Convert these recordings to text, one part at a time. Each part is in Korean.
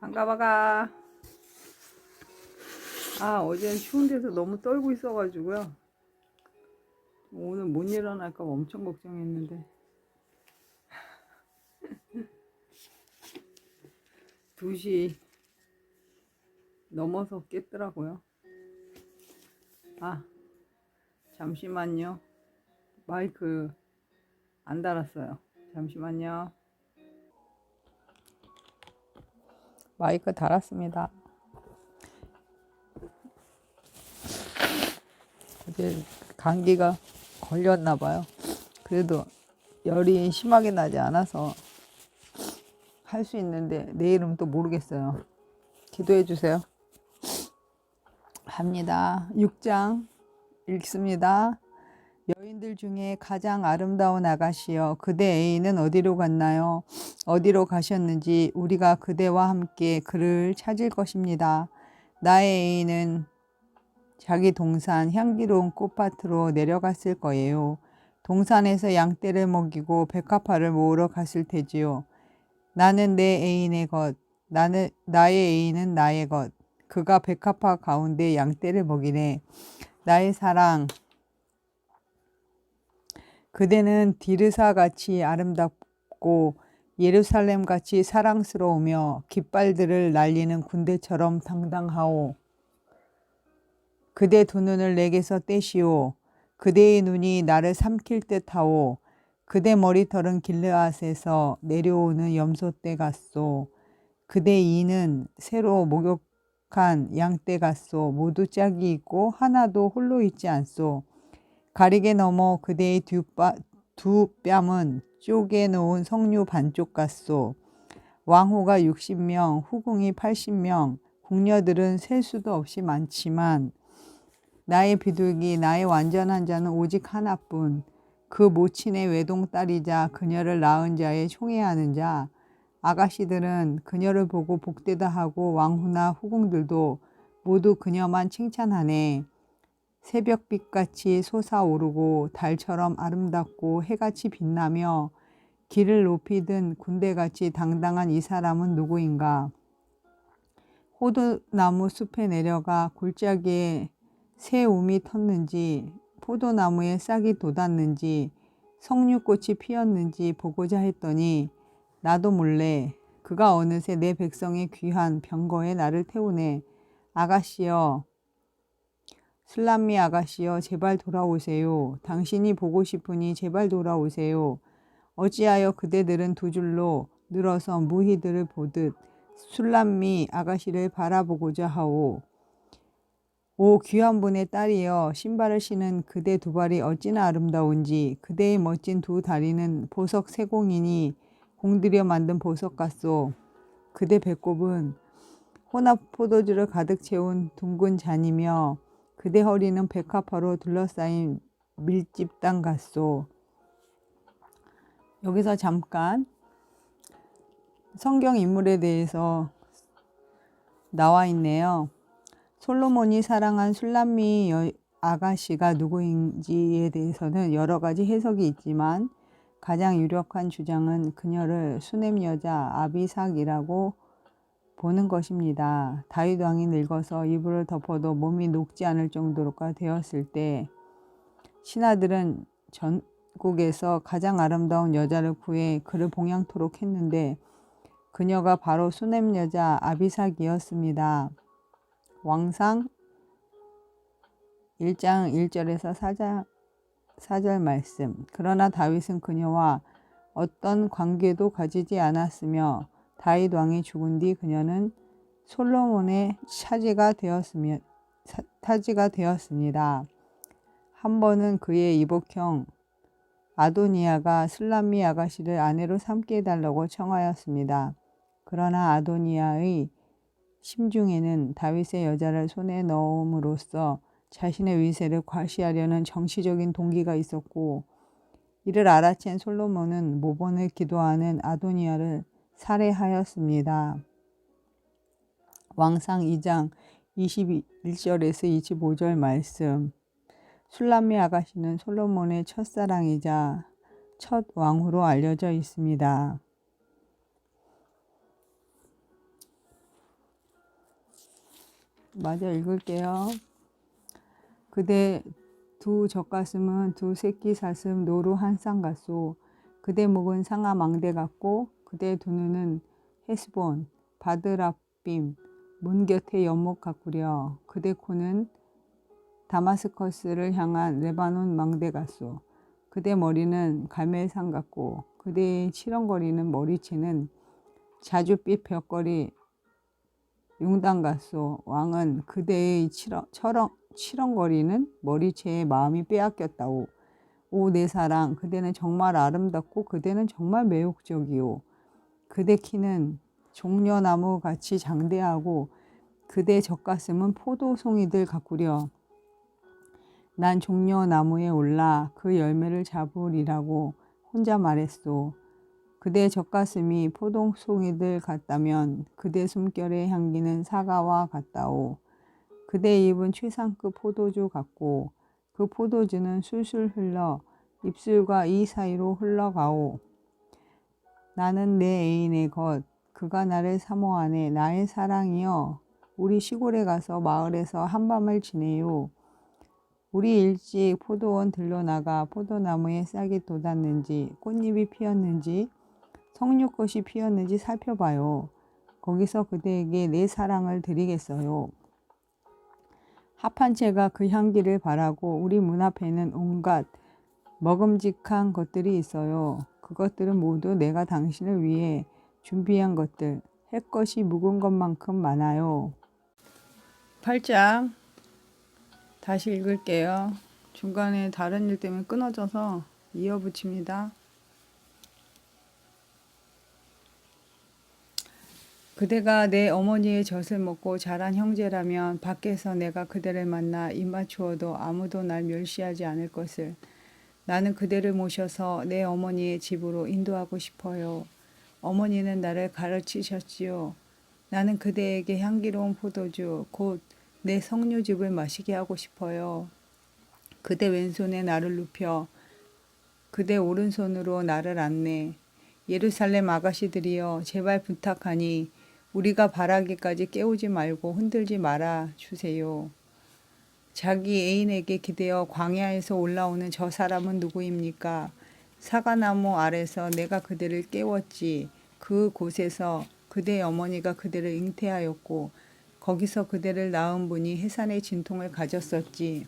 반가워가. 아, 어제는 추운 데서 너무 떨고 있어가지고요. 오늘 못 일어날까 봐 엄청 걱정했는데. 두시 넘어서 깼더라고요. 아, 잠시만요. 마이크 안 달았어요. 잠시만요. 마이크 달았습니다. 이제 감기가 걸렸나 봐요. 그래도 열이 심하게 나지 않아서 할 수 있는데 내일은 또 모르겠어요. 기도해 주세요. 합니다. 6장 읽습니다. 여인들 중에 가장 아름다운 아가씨여 그대 애인은 어디로 갔나요? 어디로 가셨는지 우리가 그대와 함께 그를 찾을 것입니다. 나의 애인은 자기 동산 향기로운 꽃밭으로 내려갔을 거예요. 동산에서 양떼를 먹이고 백합화를 모으러 갔을 테지요. 나는 내 애인의 것, 나는 나의 애인은 나의 것. 그가 백합화 가운데 양떼를 먹이네. 나의 사랑, 그대는 디르사 같이 아름답고 예루살렘 같이 사랑스러우며 깃발들을 날리는 군대처럼 당당하오. 그대 두 눈을 내게서 떼시오. 그대의 눈이 나를 삼킬 듯하오. 그대 머리털은 길르앗에서 내려오는 염소떼 같소. 그대 이는 새로 목욕한 양떼 같소. 모두 짝이 있고 하나도 홀로 있지 않소. 가리게 넘어 그대의 두 뺨은 쪼개 놓은 석류 반쪽 같소. 왕후가 60명, 후궁이 80명, 궁녀들은 셀 수도 없이 많지만 나의 비둘기, 나의 완전한 자는 오직 하나뿐. 그 모친의 외동딸이자 그녀를 낳은 자의 총애하는 자. 아가씨들은 그녀를 보고 복되다 하고 왕후나 후궁들도 모두 그녀만 칭찬하네. 새벽빛같이 솟아오르고 달처럼 아름답고 해같이 빛나며 길을 높이 든 군대같이 당당한 이 사람은 누구인가? 호두나무 숲에 내려가 골짜기에 새 움이 텄는지 포도나무에 싹이 돋았는지 석류꽃이 피었는지 보고자 했더니 나도 몰래 그가 어느새 내 백성의 귀한 병거에 나를 태우네. 아가씨여 슬람미 아가씨여 제발 돌아오세요. 당신이 보고 싶으니 제발 돌아오세요. 어찌하여 그대들은 두 줄로 늘어서 무희들을 보듯 술람미 아가씨를 바라보고자 하오. 오 귀한 분의 딸이여 신발을 신은 그대 두 발이 어찌나 아름다운지 그대의 멋진 두 다리는 보석 세공이니 공들여 만든 보석 같소. 그대 배꼽은 혼합 포도주를 가득 채운 둥근 잔이며 그대 허리는 백합화로 둘러싸인 밀집당 같소. 여기서 잠깐 성경 인물에 대해서 나와 있네요. 솔로몬이 사랑한 술람미 여, 아가씨가 누구인지에 대해서는 여러 가지 해석이 있지만 가장 유력한 주장은 그녀를 수냄 여자 아비삭이라고 보는 것입니다. 다윗 왕이 늙어서 이불을 덮어도 몸이 녹지 않을 정도가 되었을 때 신하들은 전국에서 가장 아름다운 여자를 구해 그를 봉양토록 했는데 그녀가 바로 수냄 여자 아비삭이었습니다. 왕상 1장 1절에서 4장 4절 말씀. 그러나 다윗은 그녀와 어떤 관계도 가지지 않았으며 다윗 왕이 죽은 뒤 그녀는 솔로몬의 차지가 되었으며 타지가 되었습니다. 한 번은 그의 이복형 아도니아가 슬람미 아가씨를 아내로 삼게 해달라고 청하였습니다. 그러나 아도니아의 심중에는 다윗의 여자를 손에 넣음으로써 자신의 위세를 과시하려는 정치적인 동기가 있었고 이를 알아챈 솔로몬은 모본을 기도하는 아도니아를 살해하였습니다. 왕상 2장 21절에서 25절 말씀 술람미 아가씨는 솔로몬의 첫사랑이자 첫 왕후로 알려져 있습니다. 맞아 읽을게요. 그대 두 젖가슴은 두 새끼 사슴 노루 한 쌍 같소. 그대 목은 상아 망대 같고 그대 두 눈은 헤스본 바드라빔 문 곁에 연못 같구려. 그대 코는 다마스커스를 향한 레바논 망대 같소. 그대 머리는 갈멜산 같고 그대의 치렁거리는 머리채는 자줏빛 벽걸이 용당 같소. 왕은 그대의 치렁, 처렁, 치렁거리는 머리채에 마음이 빼앗겼다오. 오 내 사랑 그대는 정말 아름답고 그대는 정말 매혹적이오. 그대 키는 종려나무 같이 장대하고 그대 젖가슴은 포도송이들 같구려. 난 종려나무에 올라 그 열매를 잡으리라고 혼자 말했소. 그대 젖가슴이 포도송이들 같다면 그대 숨결의 향기는 사과와 같다오. 그대 입은 최상급 포도주 같고 그 포도주는 술술 흘러 입술과 이 사이로 흘러가오. 나는 내 애인의 것, 그가 나를 사모하네. 나의 사랑이여. 우리 시골에 가서 마을에서 한밤을 지내요. 우리 일찍 포도원 들러 나가 포도나무에 싹이 돋았는지 꽃잎이 피었는지 석류꽃이 피었는지 살펴봐요. 거기서 그대에게 내 사랑을 드리겠어요. 합한 채가 그 향기를 바라고 우리 문 앞에는 온갖 먹음직한 것들이 있어요. 그것들은 모두 내가 당신을 위해 준비한 것들. 할 것이 묵은 것만큼 많아요. 8장 다시 읽을게요. 중간에 다른 일 때문에 끊어져서 이어붙입니다. 그대가 내 어머니의 젖을 먹고 자란 형제라면 밖에서 내가 그대를 만나 입 맞추어도 아무도 날 멸시하지 않을 것을 나는 그대를 모셔서 내 어머니의 집으로 인도하고 싶어요. 어머니는 나를 가르치셨지요. 나는 그대에게 향기로운 포도주, 곧 내 석류즙을 마시게 하고 싶어요. 그대 왼손에 나를 눕혀 그대 오른손으로 나를 안내. 예루살렘 아가씨들이여 제발 부탁하니 우리가 바라기까지 깨우지 말고 흔들지 말아 주세요. 자기 애인에게 기대어 광야에서 올라오는 저 사람은 누구입니까? 사과나무 아래서 내가 그대를 깨웠지. 그 곳에서 그대 어머니가 그대를 잉태하였고 거기서 그대를 낳은 분이 해산의 진통을 가졌었지.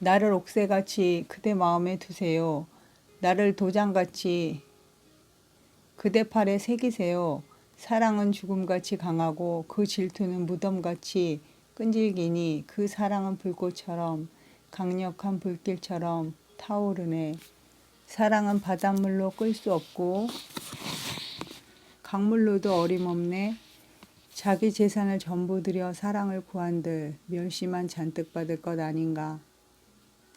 나를 옥새같이 그대 마음에 두세요. 나를 도장같이 그대 팔에 새기세요. 사랑은 죽음같이 강하고 그 질투는 무덤같이 끈질기니 그 사랑은 불꽃처럼 강력한 불길처럼 타오르네. 사랑은 바닷물로 끌 수 없고 강물로도 어림없네. 자기 재산을 전부 들여 사랑을 구한들 멸시만 잔뜩 받을 것 아닌가.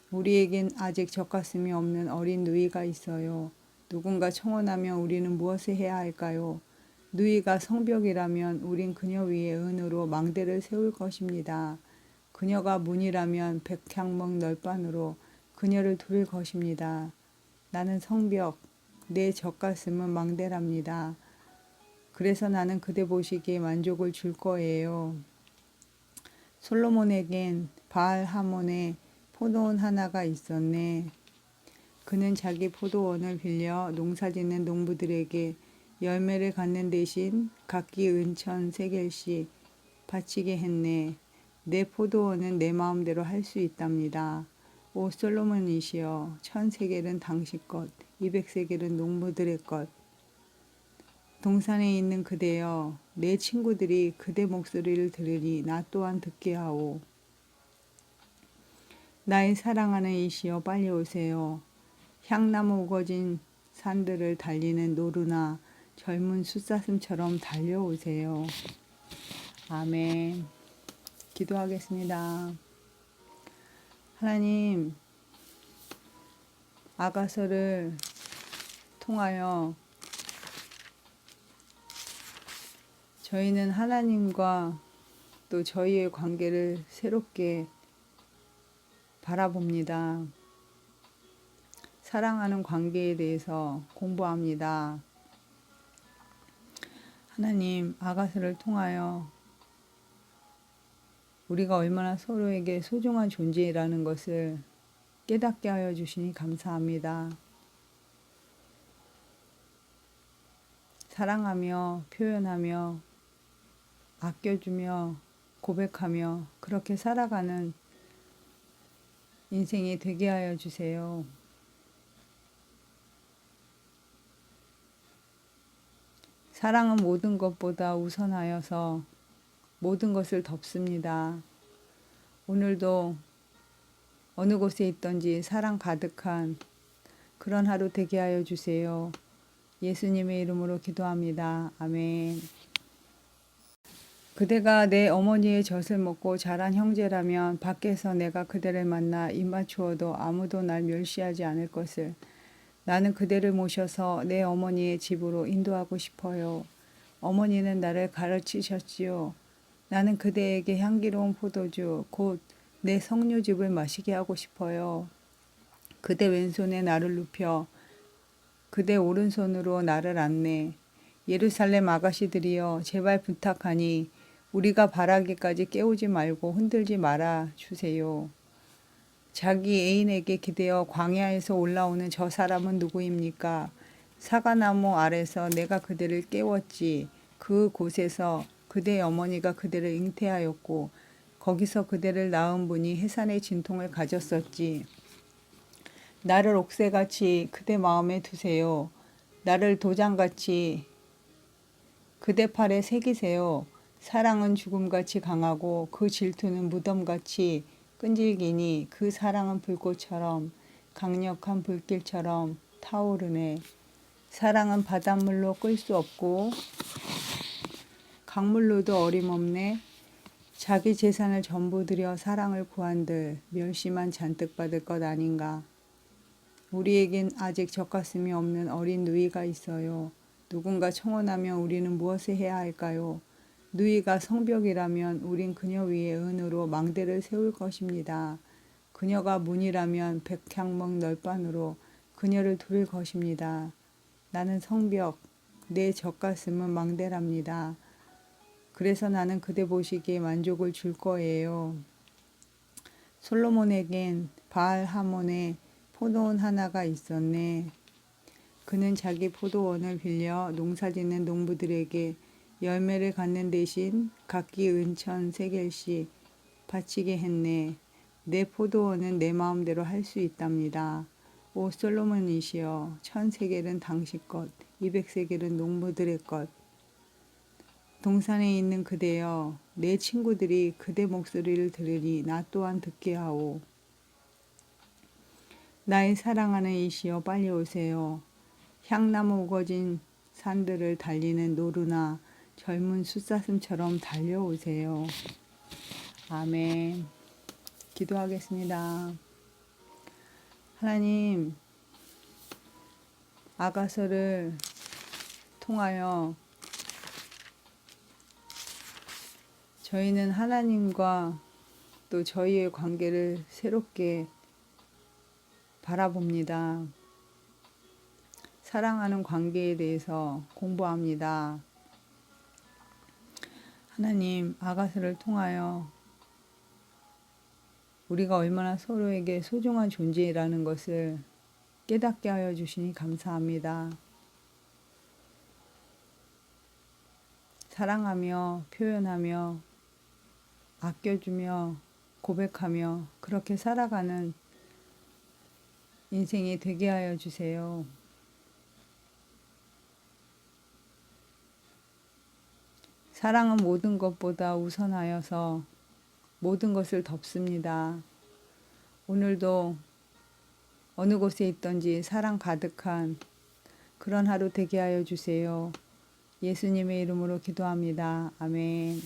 우리에겐 아직 젖가슴이 없는 어린 누이가 있어요. 누군가 청혼하면 우리는 무엇을 해야 할까요? 누이가 성벽이라면 우린 그녀 위에 은으로 망대를 세울 것입니다. 그녀가 문이라면 백향목 널판으로 그녀를 두를 것입니다. 나는 성벽, 내 젖가슴은 망대랍니다. 그래서 나는 그대 보시기에 만족을 줄 거예요. 솔로몬에겐 바알 하몬의 포도원 하나가 있었네. 그는 자기 포도원을 빌려 농사짓는 농부들에게 열매를 갖는 대신 각기 은천 세 개씩 바치게 했네. 내 포도원은 내 마음대로 할 수 있답니다. 오 솔로몬이시여 천 세겔은 당신 것, 이백 세겔은 농부들의 것. 동산에 있는 그대여 내 친구들이 그대 목소리를 들으니 나 또한 듣게 하오. 나의 사랑하는 이시여 빨리 오세요. 향나무 우거진 산들을 달리는 노루나 젊은 숫사슴처럼 달려오세요. 아멘. 기도하겠습니다. 하나님, 아가서를 통하여 저희는 하나님과 또 저희의 관계를 새롭게 바라봅니다. 사랑하는 관계에 대해서 공부합니다. 하나님, 아가서를 통하여 우리가 얼마나 서로에게 소중한 존재라는 것을 깨닫게 하여 주시니 감사합니다. 사랑하며 표현하며 아껴주며 고백하며 그렇게 살아가는 인생이 되게 하여 주세요. 사랑은 모든 것보다 우선하여서 모든 것을 덮습니다. 오늘도 어느 곳에 있던지 사랑 가득한 그런 하루 되게 하여 주세요. 예수님의 이름으로 기도합니다. 아멘. 그대가 내 어머니의 젖을 먹고 자란 형제라면 밖에서 내가 그대를 만나 입 맞추어도 아무도 날 멸시하지 않을 것을 나는 그대를 모셔서 내 어머니의 집으로 인도하고 싶어요. 어머니는 나를 가르치셨지요. 나는 그대에게 향기로운 포도주, 곧 내 석류즙을 마시게 하고 싶어요. 그대 왼손에 나를 눕혀 그대 오른손으로 나를 안내. 예루살렘 아가씨들이여 제발 부탁하니 우리가 바라기까지 깨우지 말고 흔들지 말아 주세요. 자기 애인에게 기대어 광야에서 올라오는 저 사람은 누구입니까? 사과나무 아래서 내가 그대를 깨웠지. 그 곳에서 그대 어머니가 그대를 잉태하였고 거기서 그대를 낳은 분이 해산의 진통을 가졌었지. 나를 옥새같이 그대 마음에 두세요. 나를 도장같이 그대 팔에 새기세요. 사랑은 죽음같이 강하고 그 질투는 무덤같이 끈질기니 그 사랑은 불꽃처럼 강력한 불길처럼 타오르네. 사랑은 바닷물로 끌 수 없고 강물로도 어림없네. 자기 재산을 전부 들여 사랑을 구한들 멸시만 잔뜩 받을 것 아닌가. 우리에겐 아직 젖가슴이 없는 어린 누이가 있어요. 누군가 청혼하면 우리는 무엇을 해야 할까요? 누이가 성벽이라면 우린 그녀 위에 은으로 망대를 세울 것입니다. 그녀가 문이라면 백향목 널판으로 그녀를 두를 것입니다. 나는 성벽, 내 젖가슴은 망대랍니다. 그래서 나는 그대 보시기에 만족을 줄 거예요. 솔로몬에겐 바알 하몬의 포도원 하나가 있었네. 그는 자기 포도원을 빌려 농사짓는 농부들에게 열매를 갖는 대신 각기 은천 세 개씩 바치게 했네. 내 포도원은 내 마음대로 할 수 있답니다. 오 솔로몬이시여 천 세겔은 당신 것, 이백 세겔은 농부들의 것. 동산에 있는 그대여 내 친구들이 그대 목소리를 들으니 나 또한 듣게 하오. 나의 사랑하는 이시여 빨리 오세요. 향나무 우거진 산들을 달리는 노루나 젊은 숫사슴처럼 달려오세요. 아멘. 기도하겠습니다. 하나님, 아가서를 통하여 저희는 하나님과 또 저희의 관계를 새롭게 바라봅니다. 사랑하는 관계에 대해서 공부합니다. 하나님, 아가서를 통하여 우리가 얼마나 서로에게 소중한 존재라는 것을 깨닫게 하여 주시니 감사합니다. 사랑하며 표현하며 아껴주며 고백하며 그렇게 살아가는 인생이 되게 하여 주세요. 사랑은 모든 것보다 우선하여서 모든 것을 덮습니다. 오늘도 어느 곳에 있던지 사랑 가득한 그런 하루 되게 하여 주세요. 예수님의 이름으로 기도합니다. 아멘.